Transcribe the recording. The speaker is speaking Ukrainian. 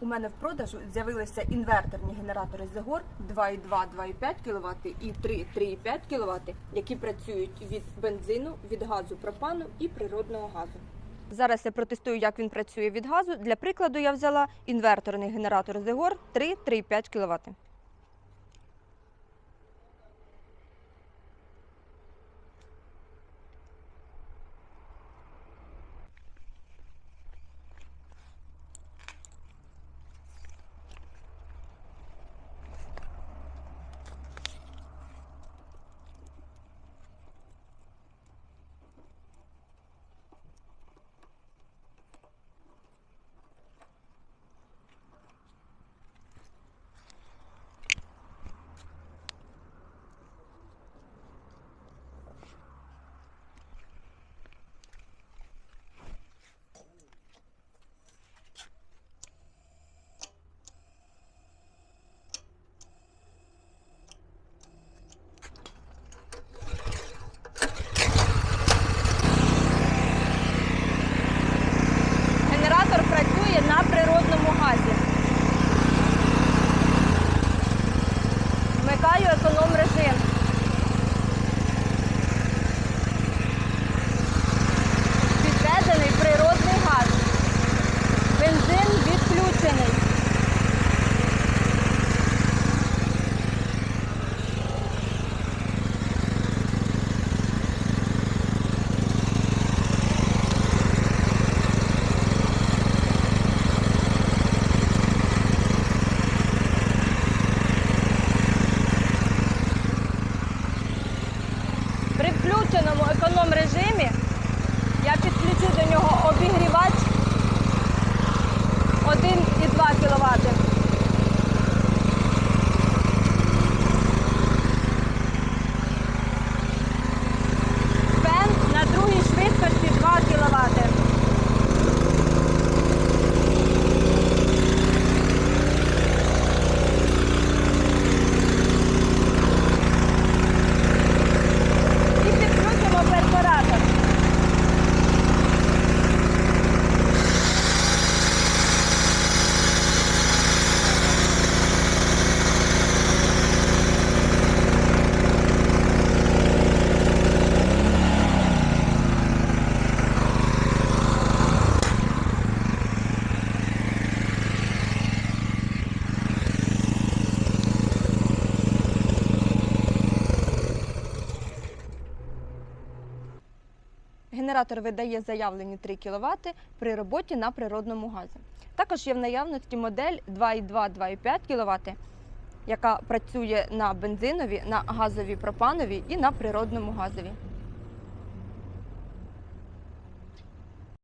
У мене в продажу з'явилися інверторні генератори Zegor 2,2 2,5 кВт і 3 3,5 кВт, які працюють від бензину, від газу пропану і природного газу. Зараз я протестую, як він працює від газу. Для прикладу я взяла інверторний генератор Zegor 3 3,5 кВт. Генератор працює на природному газі. Вмикаю економ режим. Підведений природний газ. Бензин відключений. При економ режимі. Я підключу до нього обігрівач. 1,2 кВт. Фен на другій швидкості 2 кВт. І підключимо перфоратор. Генератор видає заявлені 3 кВт при роботі на природному газі. Також є в наявності модель 2,2-2,5 кВт, яка працює на бензинові, на газовій пропановій і на природному газові.